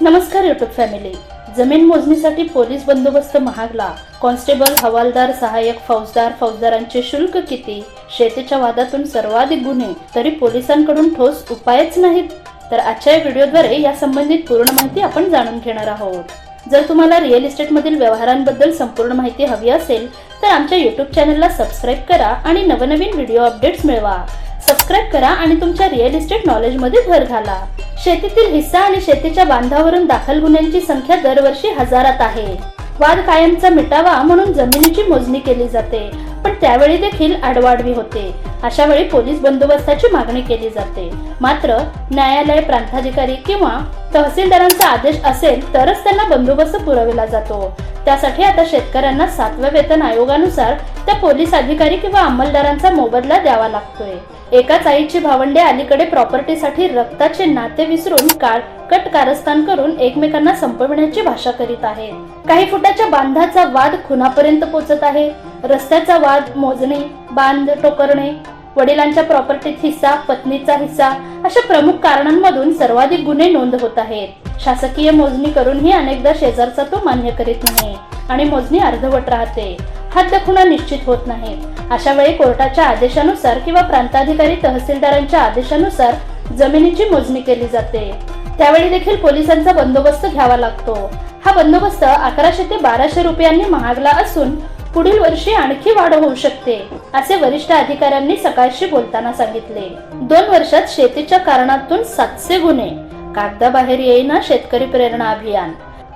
नमस्कार YouTube family. जमीन मोजणीसाठी पोलीस बंदोबस्त महागला. कॉन्स्टेबल हवालदार सहाय्यक फौजदार फौजदारांचे शुल्क किती? शेतीच्या वादातून सर्वाधिक गुन्हे तरी पोलिसांकडून ठोस उपायच नाहीत. तर आजच्या या व्हिडिओद्वारे या संबंधित पूर्ण माहिती आपण जाणून घेणार आहोत. जर तुम्हाला रिअल इस्टेटमधील व्यवहारांबद्दल संपूर्ण माहिती हवी असेल तर आमच्या युट्यूब चॅनलला सबस्क्राईब करा आणि नवनवीन व्हिडिओ अपडेट्स मिळवा. सबस्क्राईब करा आणि तुमच्या रिअल इस्टेट नॉलेजमध्ये भर घाला. शेतीतील हिस्सा आणि शेतीच्या बांधावरून दाखल गुन्ह्यांची संख्या दरवर्षी हजारात आहे. वाद कायमचा मिटावा म्हणून जमिनीची मोजणी केली जाते पण त्यावेळी देखील आडवाडवी होते. अशा वेळी पोलीस बंदोबस्ताची मागणी केली जाते. मात्र न्यायालय प्रांताधिकारी किंवा तहसीलदारांचा आदेश असेल तरच त्यांना बंदोबस्त पुरविला जातो. त्यासाठी आता शेतकऱ्यांना सातव्या वेतन आयोगानुसार त्या पोलीस अधिकारी किंवा अंमलदारांचा मोबदला द्यावा लागतोय. एकाच आईची भावंडे अलीकडे प्रॉपर्टीसाठी रक्ताचे नाते विसरून काळकट कारस्थान करून एकमेकांना संपविण्याची भाषा करीत आहेत. काही फुटाच्या बांधाचा वाद खुनापर्यंत पोचत आहे. रस्त्याचा वाद मोजणे बांध टोकरणे वडिलांच्या प्रॉपर्टीत हिस्सा पत्नीचा हिस्सा अशा प्रमुख कारणांमधून सर्वाधिक गुन्हे नोंद होत आहेत. शासकीय मोजणी करूनही अनेकदा शेजारचा तो मान्य करीत नाही आणि मोजणी अर्धवट राहते. हद्द खुणा निश्चित होत नाही. अशा वेळी कोर्टाच्या आदेशानुसार किंवा प्रांताधिकारी तहसीलदारांच्या आदेशानुसार जमिनीची मोजणी केली जाते. त्यावेळी देखील पोलिसांचा बंदोबस्त घ्यावा लागतो. हा बंदोबस्त अकराशे ते बाराशे रुपयांनी महागला असून पुढील वर्षी आणखी वाढ होऊ शकते असे वरिष्ठ अधिकाऱ्यांनी सकाळशी बोलताना सांगितले. दोन वर्षात शेतीच्या कारणातून सातशे गुन्हे कागदाबाहेर येईना शेतकरी प्रेरणा अभियान.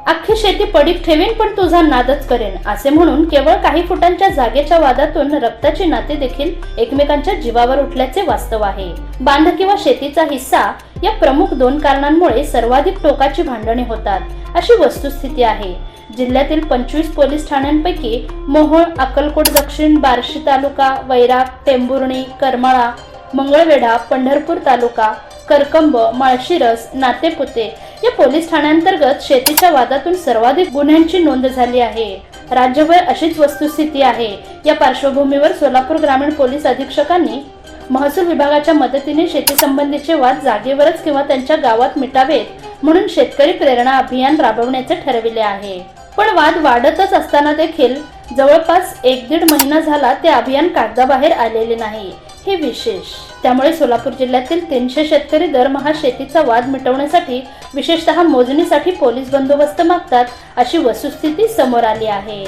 अख्खी शेती पडीक ठेवीन पण तुझा नादच करेन असे म्हणून केवळ काही फुटांच्या जागेच्या वादातून रक्ताची नाते देखील एकमेकांच्या जीवावर उठल्याचे वास्तव आहे. बांध किंवा शेतीचा हिस्सा या प्रमुख दोन कारणांमुळे सर्वाधिक टोकाची भांडणे होतात अशी वस्तुस्थिती आहे. जिल्ह्यातील पंचवीस पोलीस ठाण्यांपैकी मोहोळ अक्कलकोट दक्षिण बार्शी तालुका वैराग टेंभुर्णी करमाळा मंगळवेढा पंढरपूर तालुका करकंब माळशिरस नातेपुते या पोलीस ठाण्यांतर्गत शेतीच्या वादातून सर्वाधिक गुन्ह्यांची नोंद झाली आहे. राज्यभर अशीच वस्तुस्थिती आहे. या पार्श्वभूमीवर सोलापूर ग्रामीण पोलीस अधीक्षकांनी महसूल विभागाच्या मदतीने शेती संबंधीचे वाद जागेवरच किंवा त्यांच्या गावात मिटावेत म्हणून शेतकरी प्रेरणा अभियान राबवण्याचे ठरविले आहे. पण वाद वाढतच असताना देखील जवळपास एक दीड महिना झाला ते अभियान कागदाबाहेर आलेले नाही. हे विशेष. त्यामुळे सोलापूर जिल्ह्यातील तीनशे शेतकरी दरमहा शेतीचा वाद मिटवण्यासाठी विशेषतः मोजणीसाठी पोलीस बंदोबस्त मागतात अशी वस्तुस्थिती समोर आली आहे.